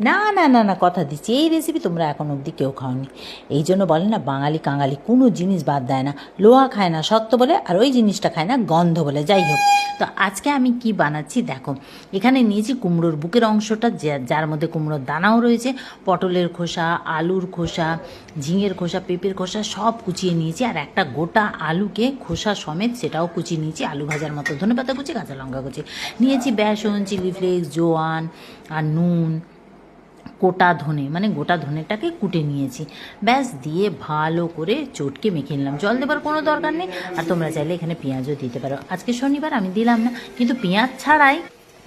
না না না না, কথা দিচ্ছি। এই রেসিপি তোমরা এখন অবধি কেউ খাওনি। এই জন্য বলে না, বাঙালি কাঙালি কোনো জিনিস বাদ দেয় না। লোহা খায় না, সত্য বলে, আর ওই জিনিসটা খায় না, গন্ধ বলে। যাই হোক, তো আজকে আমি কি বানাচ্ছি দেখো। এখানে নিয়েছি কুমড়োর বুকের অংশটা যার মধ্যে কুমড়োর দানাও রয়েছে, পটলের খোসা, আলুর খোসা, ঝিঙের খোসা, পেঁপের খোসা, সব কুচিয়ে নিয়েছি। আর একটা গোটা আলুকে খোসা সমেত সেটাও কুচিয়ে নিয়েছি। আলু ভাজার মতো ধনে পাতা কুচি, কাঁচা লঙ্কা কুচি। নিয়েছি বেসন, চিলি ফ্লেক্স, জোয়ান, আর নুন। গোটা ধনে মানে গোটা ধনেটাকে কুটে নিয়েছি। ব্যাস, দিয়ে ভালো করে চটকে মেখে নিলাম। জল দেবার কোনো দরকার নেই। আর তোমরা চাইলে এখানে পেঁয়াজও দিতে পারো। আজকে শনিবার, আমি দিলাম না। কিন্তু পেঁয়াজ ছাড়াই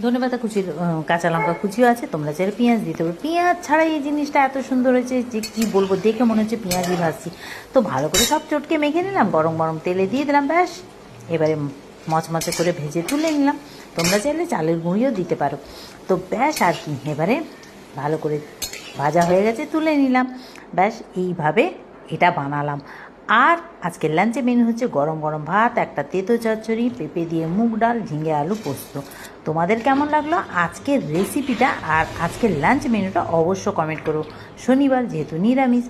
ধনে পাতা কুচির কাঁচা লঙ্কা কুচিও আছে। তোমরা চাইলে পেঁয়াজ দিতে পারো। পেঁয়াজ ছাড়াই এই জিনিসটা এত সুন্দর হয়েছে যে কী বলব, দেখে মনে হচ্ছে পেঁয়াজই ভাজছি। তো ভালো করে সব চটকে মেখে নিলাম, গরম গরম তেলে দিয়ে দিলাম, ব্যাস। এবারে মচমচে করে ভেজে তুলে নিলাম। তোমরা চাইলে চালের গুঁড়িও দিতে পারো। তো ব্যাস আর কি, এবারে ভালো করে ভাজা হয়ে গেছে, তুলে নিলাম। ব্যাস, এইভাবে এটা বানালাম। আর আজকের লাঞ্চে মেনু হচ্ছে গরম গরম ভাত, একটা তেতো চচ্চড়ি, পেঁপে দিয়ে মুগ ডাল, ঝিঙে আলু পোস্ত। তোমাদের কেমন লাগল আজকের রেসিপিটা আর আজকের লাঞ্চ মেনুটা অবশ্য কমেন্ট করো। শনিবার যেহেতু নিরামিষ,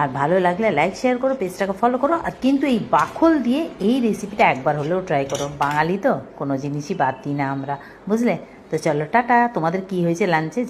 আর ভালো লাগলে লাইক শেয়ার করো পেজটাকে ফলো করো। আর কিন্তু এই বাখল দিয়ে এই রেসিপিটা একবার হলেও ট্রাই করো। বাঙালি তো, কোনো জিনিসই বাদ দিই না আমরা, বুঝলে? তো চলো, টাটা। তোমাদের কি হয়েছে লাঞ্চে